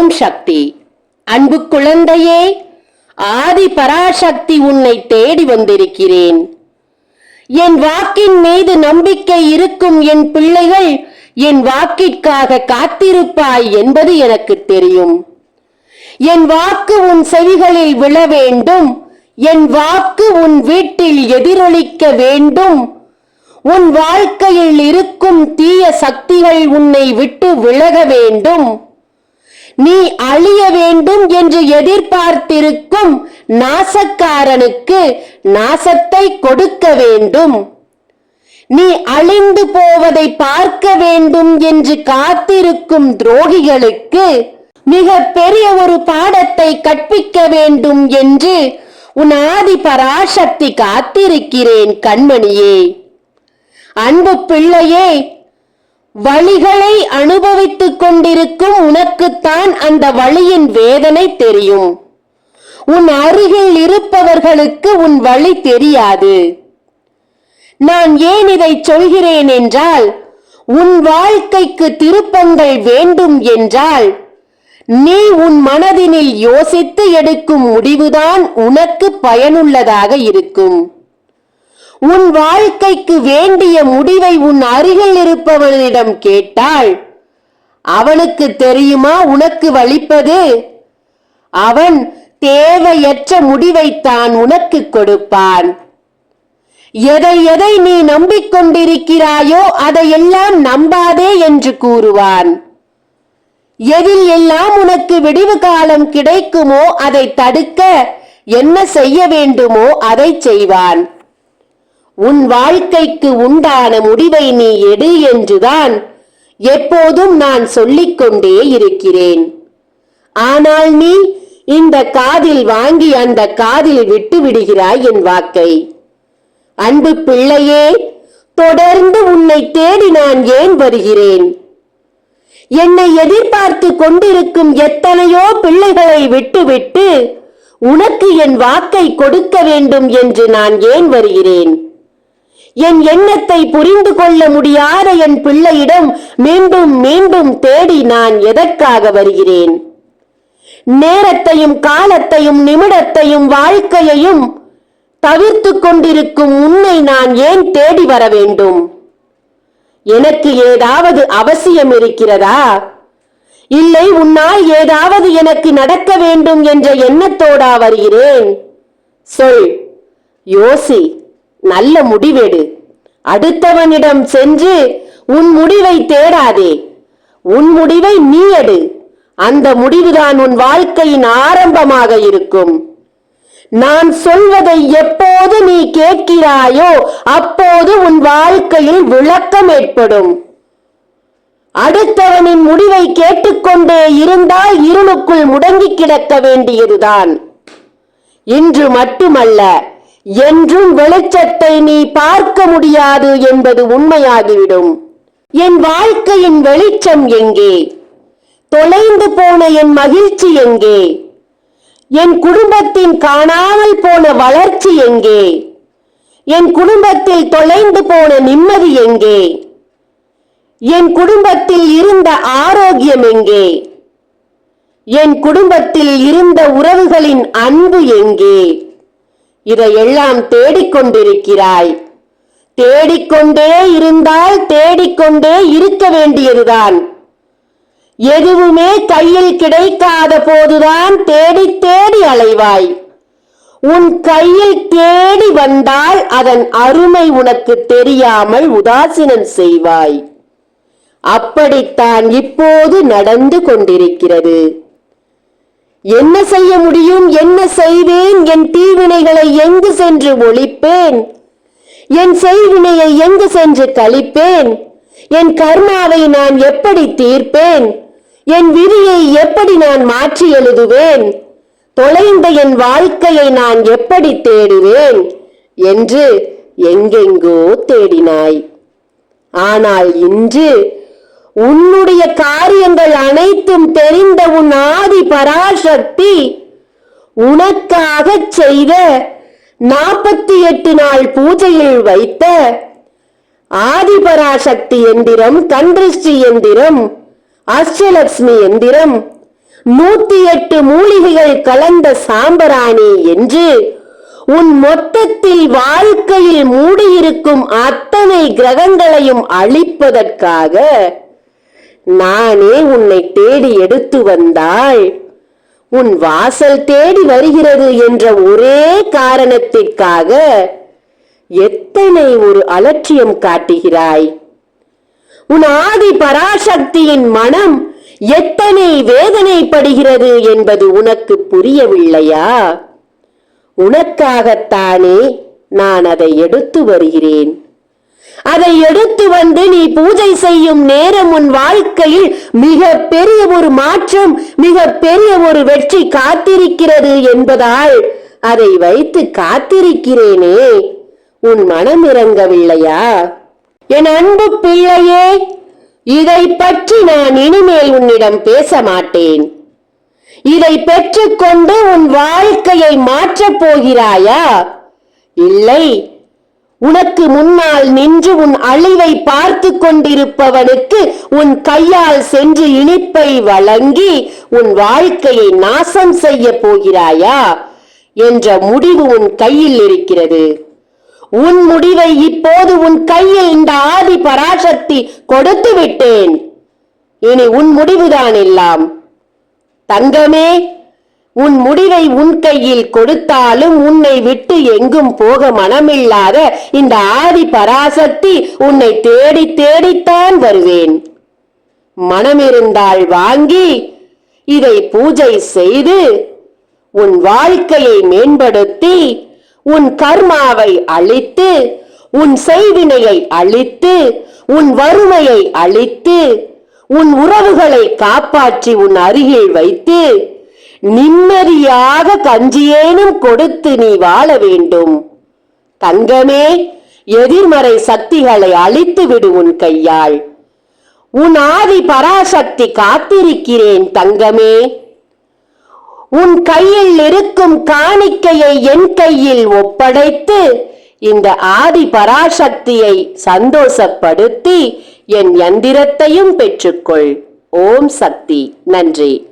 ஓம் சக்தி. அன்பு குழந்தையே ஆதி பராசக்தி உன்னை தேடி வந்திருக்கிறேன். என் வாக்கின் மீது நம்பிக்கை இருக்கும் என் பிள்ளைகள் என் வாக்கிற்காக காத்திருப்பாய் என்பது எனக்கு தெரியும். என் வாக்கு உன் செவிகளில் விழ வேண்டும். என் வாக்கு உன் வீட்டில் எதிரொலிக்க வேண்டும். உன் வாழ்க்கையில் இருக்கும் தீய சக்திகள் உன்னை விட்டு விலக வேண்டும். நீ அழிய வேண்டும் என்று எதிர்பார்த்திருக்கும் நாசக்காரனுக்கு நாசத்தை கொடுக்க வேண்டும். நீ அழிந்து போவதை பார்க்க வேண்டும் என்று காத்திருக்கும் துரோகிகளுக்கு மிக பெரிய ஒரு பாடத்தை கற்பிக்க வேண்டும் என்று உன் ஆதி பராசக்தி காத்திருக்கிறேன் கண்மணியே. அன்பு பிள்ளையே வழிகளை அனுபவித்துக் கொண்டிருக்கும் உனக்குத்தான் அந்த வழியின் வேதனை தெரியும். உன் அருகில் இருப்பவர்களுக்கு உன் வழி தெரியாது. நான் ஏன் இதை சொல்கிறேன் என்றால் உன் வாழ்க்கைக்கு திருப்பங்கள் வேண்டும் என்றால் நீ உன் மனதினில் யோசித்து எடுக்கும் முடிவுதான் உனக்கு பயனுள்ளதாக இருக்கும். உன் வாழ்க்கைக்கு வேண்டிய முடிவை உன் அருகில் இருப்பவனிடம் கேட்டால் அவனுக்கு தெரியுமா உனக்கு வலிப்பது? அவன் தேவையற்ற முடிவைத்தான் உனக்கு கொடுப்பான். எதை எதை நீ நம்பிக்கொண்டிருக்கிறாயோ அதையெல்லாம் நம்பாதே என்று கூறுவான். எதில் எல்லாம் உனக்கு விடிவு காலம் கிடைக்குமோ அதை தடுக்க என்ன செய்ய வேண்டுமோ அதை செய்வான். உன் வாழ்க்கைக்கு உண்டான முடிவை நீ எடு என்றுதான் எப்போதும் நான் சொல்லிக் கொண்டே இருக்கிறேன். ஆனால் நீ இந்த காதில் வாங்கி அந்த காதில் விட்டு விடுகிறாய் என் வாக்கை. அன்பு பிள்ளையே தொடர்ந்து உன்னை தேடி நான் ஏன் வருகிறேன்? என்னை எதிர்பார்த்து கொண்டிருக்கும் எத்தனையோ பிள்ளைகளை விட்டுவிட்டு உனக்கு என் வாக்கை கொடுக்க வேண்டும் என்று நான் ஏன் வருகிறேன்? என் எண்ணத்தை புரிந்து கொள்ள முடியாத என் பிள்ளையிடம் மீண்டும் மீண்டும் தேடி நான் எதற்காக வருகிறேன்? நேரத்தையும் காலத்தையும் நிமிடத்தையும் வாழ்க்கையையும் தவிர்த்து கொண்டிருக்கும் உன்னை நான் ஏன் தேடி வர வேண்டும்? எனக்கு ஏதாவது அவசியம் இருக்கிறதா? இல்லை உன்னால் ஏதாவது எனக்கு நடக்க வேண்டும் என்ற எண்ணத்தோடா வருகிறேன்? சொல் யோசி. நல்ல முடிவெடு. அடுத்தவனிடம் சென்று உன் முடிவை தேடாதே. உன் முடிவை நீ எடு. அந்த முடிவுதான் உன் வாழ்க்கையின் ஆரம்பமாக இருக்கும். நான் சொல்வதை எப்போது நீ கேட்கிறாயோ அப்போது உன் வாழ்க்கையில் விளக்கம் ஏற்படும். அடுத்தவனின் முடிவை கேட்டுக்கொண்டே இருந்தால் இருளுக்குள் முடங்கி கிடக்க வேண்டியதுதான். இன்று மட்டுமல்ல என்றும் வெளிச்சத்தை நீ பார்க்க முடியாது என்பது உண்மையாகிவிடும். என் வாழ்க்கையின் வெளிச்சம் எங்கே? தொலைந்து போன என் மகிழ்ச்சி எங்கே? என் குடும்பத்தின் காணாமல் போன வளர்ச்சி எங்கே? என் குடும்பத்தில் தொலைந்து போன நிம்மதி எங்கே? என் குடும்பத்தில் இருந்த ஆரோக்கியம் எங்கே? என் குடும்பத்தில் இருந்த உறவுகளின் அன்பு எங்கே? இதையெல்லாம் தேடிக்கொண்டிருக்கிறாய். தேடிக்கொண்டே இருந்தால் தேடிக்கொண்டே இருக்க வேண்டியதுதான். எதுவுமே கையில் கிடைக்காத போதுதான் தேடி தேடி அலைவாய். உன் கையில் தேடி வந்தால் அதன் அருமை உனக்கு தெரியாமல் உதாசீனம் செய்வாய். அப்படித்தான் இப்போது நடந்து கொண்டிருக்கிறது. என்ன செய்ய முடியும்? என்ன செய்வேன் என் தீவினைகளை எங்கு சென்று ஒழிப்பேன்? என் செய்வினையை எங்கு சென்று கழிப்பேன்? என் கர்மாவை நான் எப்படி தீர்ப்பேன்? என் விதியை எப்படி நான் மாற்றி எழுதுவேன்? தொலைந்த என் வாழ்க்கையை நான் எப்படி தேடுவேன்? என்று எங்கெங்கோ தேடினாய். ஆனால் இன்று உன்னுடைய காரியங்கள் அனைத்தும் தெரிந்த உன் ஆதி பராசக்தி உனக்காக செய்த நாற்பத்தி எட்டு நாள் பூஜையில் வைத்த ஆதிபராசக்தி எந்திரம் கந்திருஷ்டி எந்திரம் அஷ்டலட்சுமி எந்திரம் நூத்தி எட்டு மூலிகைகள் கலந்த சாம்பராணி என்று உன் மொத்தத்தில் வாழ்க்கையில் மூடியிருக்கும் அத்தனை கிரகங்களையும் அழிப்பதற்காக நானே உன்னை தேடி எடுத்து வந்தாள். உன் வாசல் தேடி வருகிறது என்ற ஒரே காரணத்திற்காக எத்தனை ஒரு அலட்சியம் காட்டுகிறாய். உன் ஆதி பராசக்தியின் மனம் எத்தனை வேதனைப்படுகிறது என்பது உனக்கு புரியவில்லையா? உனக்காகத்தானே நான் அதை எடுத்து வருகிறேன். அதை எடு வந்து நீ பூஜை செய்யும் நேரம் உன் வாழ்க்கையில் மிக பெரிய ஒரு மாற்றம் மிக பெரிய ஒரு வெற்றி காத்திருக்கிறது என்பதால் அதை வைத்து காத்திருக்கிறேனே. உன் மனம் இறங்கவில்லையா? என் அன்பு பிள்ளையே இதை பற்றி நான் இனிமேல் உன்னிடம் பேச மாட்டேன். இதை பெற்றுக்கொண்டு உன் வாழ்க்கையை மாற்றப் போகிறாயா? இல்லை. உனக்கு முன்னால் நின்று உன் அழிவை பார்த்து கொண்டிருப்பவனுக்கு உன் கையால் சென்று இனிப்பை வழங்கி உன் வாழ்க்கையை நாசம் செய்ய போகிறாயா என்ற முடிவு உன் கையில் இருக்கிறது. உன் முடிவை இப்போது உன் கையில் இந்த ஆதி பராசக்தி கொடுத்து விட்டேன் இனி உன் முடிவுதான் எல்லாம். தங்கமே உன் முடிவை உன் கையில் கொடுத்தாலும் உன்னை விட்டு எங்கும் போக மனமில்லாத இந்த ஆதி பராசக்தி உன்னை தேடி தேடித்தான் வருவேன். மனமிருந்தால் வாங்கி இதை பூஜை செய்து உன் வாழ்க்கையை மேம்படுத்தி உன் கர்மாவை அழித்து உன் செய்வினையை அழித்து உன் வறுமையை அழித்து உன் உறவுகளை காப்பாற்றி உன் அருகில் வைத்து நிம்மதியாக கஞ்சியேனும் கொடுத்து நீ வாழ வேண்டும். தங்கமே எதிர்மறை சக்திகளை அழித்து விடு உன் கையால். உன் ஆதி பராசக்தி காத்திருக்கிறேன் தங்கமே. உன் கையில் இருக்கும் காணிக்கையை என் கையில் ஒப்படைத்து இந்த ஆதி பராசக்தியை சந்தோஷப்படுத்தி என் யந்திரத்தையும் பெற்றுக்கொள். ஓம் சக்தி. நன்றி.